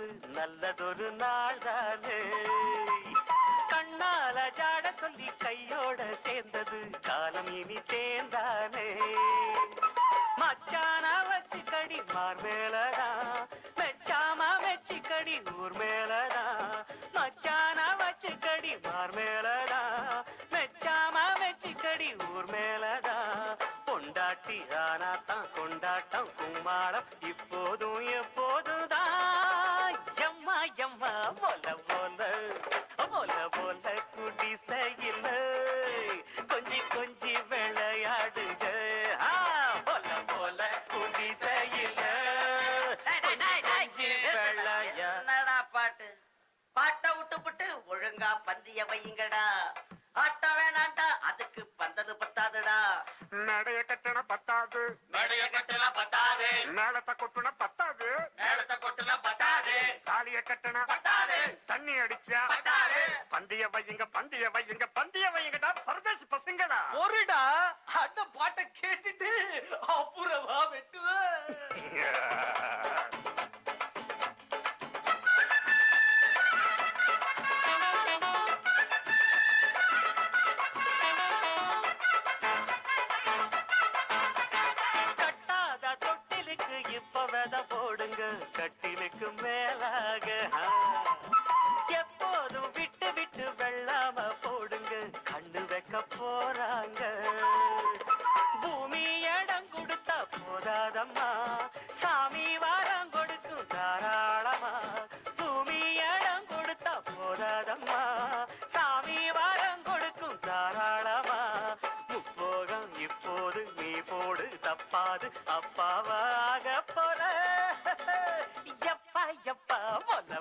போட்டது நல்லதொரு நாள் தானே கண்ணால ஜாட சொல்லி கையோட சேர்ந்தது காலம் இனி தேர்ந்தானே மச்சான வச்சு கடி மார் மேலதான் மெச்சாமா மெச்சி கடி ஊர் மேலதான் மச்சான வச்சு கடி மார் மேலதான் மெச்சாமா மெச்சி கடி ஊர் மேலதான் கொண்டாட்டி ஆனாத்தான் கொண்டாட்டம் குமாரம் இப்போதும் எப்போதும் போல போல போல போல குடிசையில் கொஞ்சி கொஞ்சி விளையாடுங்க. போல போல குடிசையில் என்னடா பாட்டு? பாட்டை விட்டுப்புட்டு ஒழுங்கா பந்திய வையுங்கடா. ஆட்டம் வேணாண்டா அதுக்கு பந்தது பத்தாதுடா. நடைய கட்டண பத்தாது. மேடைய கட்டுனா பத்தாது. மேளத்தை கொட்டுன தாலிய கட்டண தண்ணி அடிச்சா பந்திய வையுங்க பந்திய வையுங்க பந்திய வையுங்கடா. பரதேசி பசங்களா? ஒருடா அந்த பாட்டை கேட்டுட்டு அப்பாவாக போல எப்பா எப்பா போல